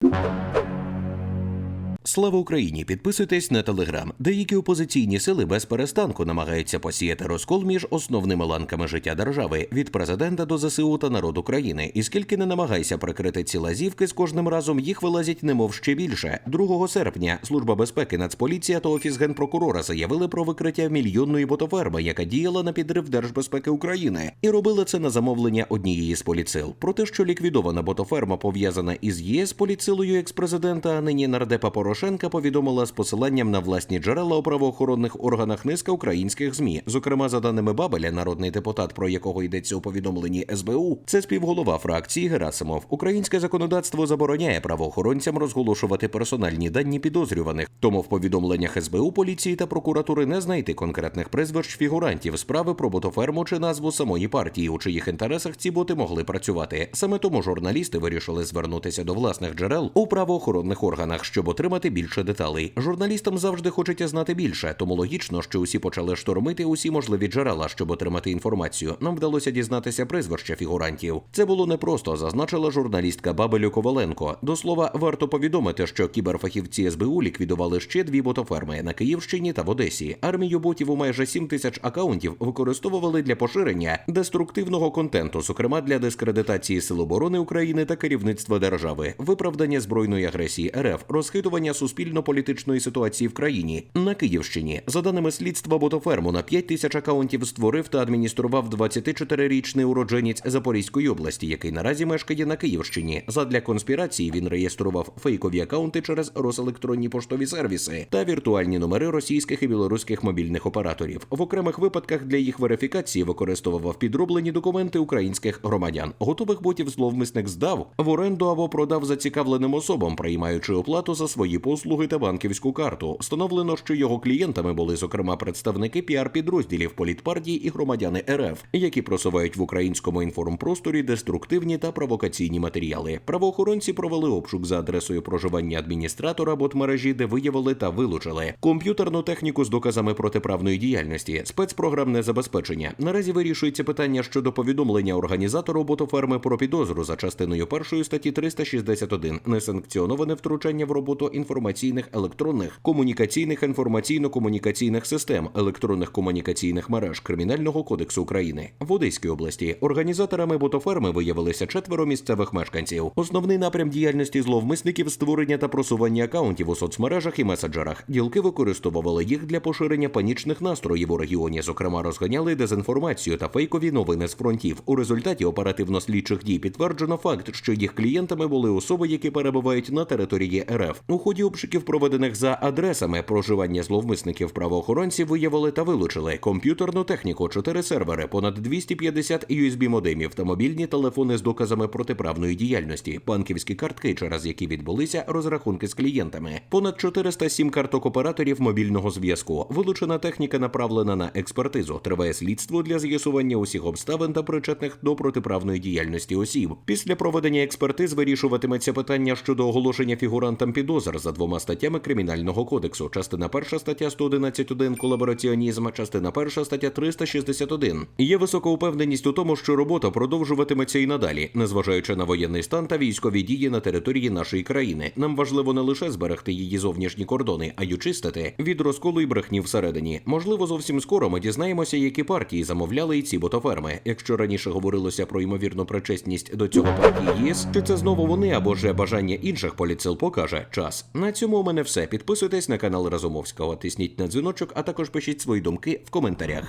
you. Слава Україні! Підписуйтесь на телеграм. Деякі опозиційні сили без перестанку намагаються посіяти розкол між основними ланками життя держави від президента до ЗСУ та народ України. І скільки не намагайся прикрити ці лазівки, з кожним разом їх вилазять немов ще більше. 2 серпня Служба безпеки, Нацполіція та офіс генпрокурора заявили про викриття мільйонної ботоферми, яка діяла на підрив держбезпеки України, і робила це на замовлення однієї з поліцил. Про те, що ліквідована ботоферма пов'язана із ЄС поліцилою експрезидента, а нині нардепа Порошенка повідомила з посиланням на власні джерела у правоохоронних органах низка українських змі. Зокрема, за даними Бабеля, народний депутат, про якого йдеться у повідомленні СБУ, це співголова фракції Герасимов. Українське законодавство забороняє правоохоронцям розголошувати персональні дані підозрюваних. Тому в повідомленнях СБУ, поліції та прокуратури не знайти конкретних прізвищ фігурантів справи про ботоферму чи назву самої партії, у чиїх інтересах ці боти могли працювати. Саме тому журналісти вирішили звернутися до власних джерел у правоохоронних органах, щоб отримати більше деталей. Журналістам завжди хочеться знати більше, тому логічно, що усі почали штормити усі можливі джерела, щоб отримати інформацію. Нам вдалося дізнатися прізвища фігурантів. Це було непросто, зазначила журналістка Бабелю Коваленко. До слова, варто повідомити, що кіберфахівці СБУ ліквідували ще дві ботоферми на Київщині та в Одесі. Армію ботів у майже 7 тисяч акаунтів використовували для поширення деструктивного контенту, зокрема для дискредитації Сил оборони України та керівництва держави, виправдання збройної агресії РФ, розхитування суспільно-політичної ситуації в країні на Київщині. За даними слідства, ботоферму на 5 тисяч акаунтів створив та адміністрував 24-річний уродженець Запорізької області, який наразі мешкає на Київщині. Задля конспірації він реєстрував фейкові акаунти через розелектронні поштові сервіси та віртуальні номери російських і білоруських мобільних операторів. В окремих випадках для їх верифікації використовував підроблені документи українських громадян. Готових ботів зловмисник здав в оренду або продав зацікавленим особам, приймаючи оплату за свої та банківську карту. Встановлено, що його клієнтами були зокрема представники піар-підрозділів політпартії і громадяни РФ, які просувають в українському інформпросторі деструктивні та провокаційні матеріали. Правоохоронці провели обшук за адресою проживання адміністратора бот-мережі, де виявили та вилучили комп'ютерну техніку з доказами протиправної діяльності, спецпрограмне забезпечення. Наразі вирішується питання щодо повідомлення організатору ботоферми про підозру за частиною першої статті 361 несанкціоноване втручання в роботу інформаційних електронних комунікаційних інформаційно-комунікаційних систем електронних комунікаційних мереж Кримінального кодексу України в Одеській області. Організаторами ботоферми виявилися четверо місцевих мешканців. Основний напрям діяльності зловмисників створення та просування акаунтів у соцмережах і меседжерах. Ділки використовували їх для поширення панічних настроїв у регіоні. Зокрема, розганяли дезінформацію та фейкові новини з фронтів. У результаті оперативно-слідчих дій підтверджено факт, що їх клієнтами були особи, які перебувають на території РФ. У ході обшуків, проведених за адресами проживання зловмисників, правоохоронці виявили та вилучили комп'ютерну техніку, 4 сервери, понад 250 USB модемів та мобільні телефони з доказами протиправної діяльності, банківські картки, через які відбулися розрахунки з клієнтами, понад 400 сім карток операторів мобільного зв'язку. Вилучена техніка направлена на експертизу. Триває слідство для з'ясування усіх обставин та причетних до протиправної діяльності осіб. Після проведення експертиз вирішуватиметься питання щодо оголошення фігурантам підозр за двома статтями кримінального кодексу. Частина 1 стаття 111.1 колабораціонізм, частина 1 стаття 361. Є висока упевненість у тому, що робота продовжуватиметься і надалі, незважаючи на воєнний стан та військові дії на території нашої країни. Нам важливо не лише зберегти її зовнішні кордони, а й очистити від розколу і брехні всередині. Можливо, зовсім скоро ми дізнаємося, які партії замовляли і ці ботоферми. Якщо раніше говорилося про ймовірну причесність до цього партії ЄС, чи це знову вони або ж бажання інших поліцил покаже час. На цьому у мене все. Підписуйтесь на канал Разумовського, тисніть на дзвіночок, а також пишіть свої думки в коментарях.